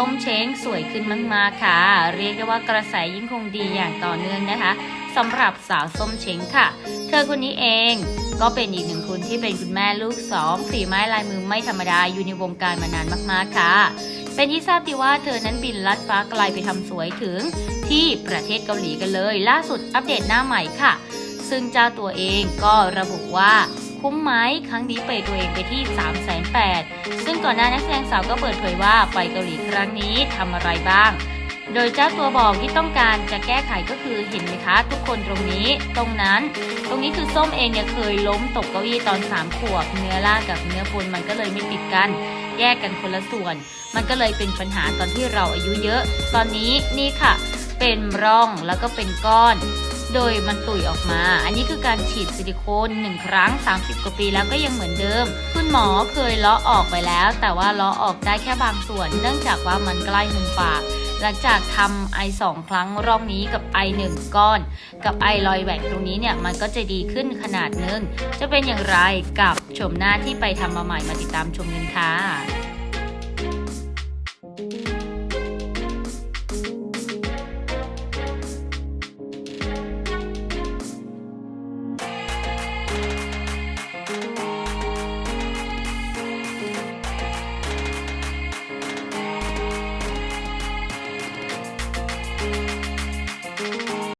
ส้มเช้งสวยขึ้นมากๆค่ะ เรียกได้ว่ากระแสยิ่งคงดีอย่างต่อเนื่องนะคะสำหรับสาวส้มเช้งค่ะ เธอคนนี้เองก็เป็นอีกหนึ่งคนที่เป็นคุณแม่ลูกสองฝีไม้ลายมือไม่ธรรมดาอยู่ในวงการมานานมากๆค่ะ เป็นที่ทราบดีว่าเธอนั้นบินลัดฟ้าไกลไปทำสวยถึง ที่ประเทศเกาหลีกันเลย ล่าสุดอัปเดตหน้าใหม่ค่ะ ซึ่งเจ้าตัวเองก็ระบุว่า คุ้มไหมครั้งนี้เปย์ตัวเองไปที่ 3 8 0 0 0ซึ่งก่อนหน้านักแสดงสาวก็เปิดเผยว่าไปเกาหลีครั้งนี้ทำอะไรบ้าง โดยเจ้าตัวบอกที่ต้องการจะแก้ไขก็คือเห็นไหมคะ ทุกคนตรงนี้ ตรงนั้น ตรงนี้คือส้มเองเนี่ยเคยล้มตกเก้าอี้ตอน 3 ขวบ เนื้อล่างกับเนื้อบนมันก็เลยไม่ติดกัน แยกกันคนละส่วน มันก็เลยเป็นปัญหาตอนที่เราอายุเยอะ ตอนนี้นี่ค่ะ เป็นร่องแล้วก็เป็นก้อน โดยมันตุ่ยออกมา อันนี้คือการฉีดซิลิโคนหนึ่งครั้ง 30 กว่าปีแล้วก็ยังเหมือนเดิม คุณหมอเคยเลาะออกไปแล้ว แต่ว่าเลาะออกได้แค่บางส่วน เนื่องจากว่ามันใกล้มุมปากหลังจากทำไอสองครั้งรอบนี้กับไอหนึ่งก้อน กับไอรอยแหวกตรงนี้เนี่ย มันก็จะดีขึ้นขนาดนึง จะเป็นอย่างไรกับชมหน้าที่ไปทำมาใหม่มาติดตามชมกันค่ะ